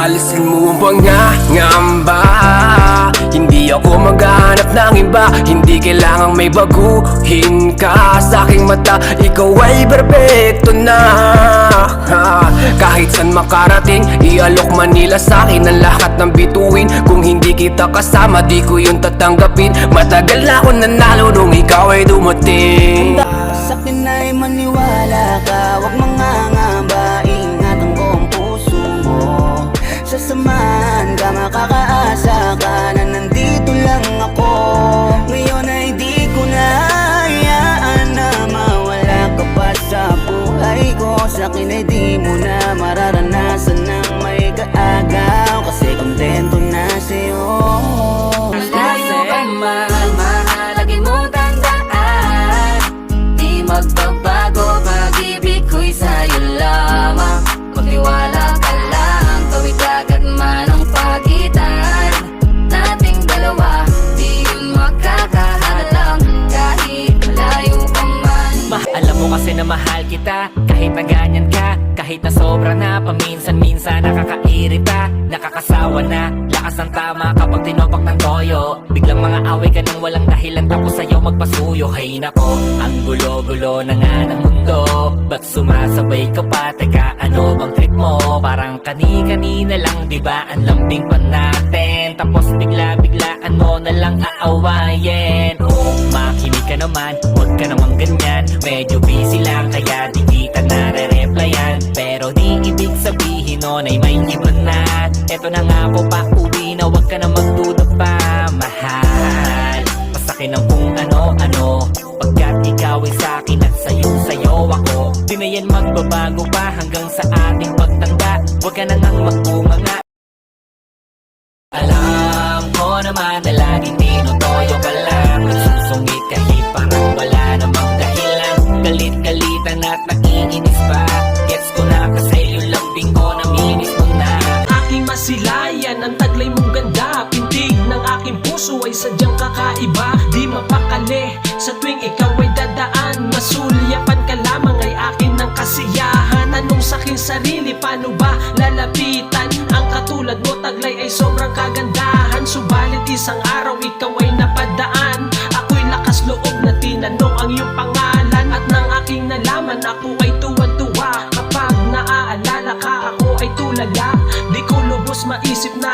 Alisin mo ang mga ngamba Hindi ako maghahanap ng iba. Hindi kailangang may baguhin ka. Sa aking mata, ikaw ay perfecto na. Ha, Kahit saan makarating, ialok Manila sa akin Ang lahat ng bituin. Kung hindi kita kasama, di ko yun tatanggapin. Matagal na ako nanalo nung ikaw ay dumating akin ay di mo na mararanasan Ng may kaagaw. Kasi kontento na sa'yo. Malayo ka man, mahalagin mo tandaan. Di magbabago, alam mo kasi na mahal kita. Kahit na ganyan ka Kahit na sobra na Paminsan-minsan nakakairita. Nakakasawa na Lakas ng tama kapag tinopak ng toyo. Biglang mga away ka nang walang dahilan Tapos sa'yo magpasuyo. Hay nako Ang gulo-gulo na nga ng mundo. Ba't sumasabay ka pa? Teka ano bang trip mo? Parang kani-kanina lang Diba ang lambing pa natin. Tapos bigla-biglaan mo na lang aawayin naman. Huwag ka namang ganyan. Medyo busy lang Kaya di kita nare-replyan. Pero di ibig sabihin nun ay may iba na. Eto na nga po pa uwi na. Huwag ka na magduda pa Mahal. Pasakin ang kung ano-ano. Pagkat ikaw ay sa'kin at sa'yo-sa'yo ako. Di na yan magbabago pa hanggang sa ating pagtanda. Huwag ka na ngang magbumanga sadyang kakaiba Di mapakali. Sa tuwing ikaw ay dadaan Masulyapan ka lamang ay akin ng kasiyahan. Anong saking sarili Paano ba lalapitan? Ang katulad mo taglay ay sobrang kagandahan. Subalit isang araw ikaw ay napadaan. Ako'y lakas loob na tinanong ang iyong pangalan. At nang aking nalaman ako ay tuwan-tuwa. Kapag naaalala ka ako ay tulala Di ko lubos maisip na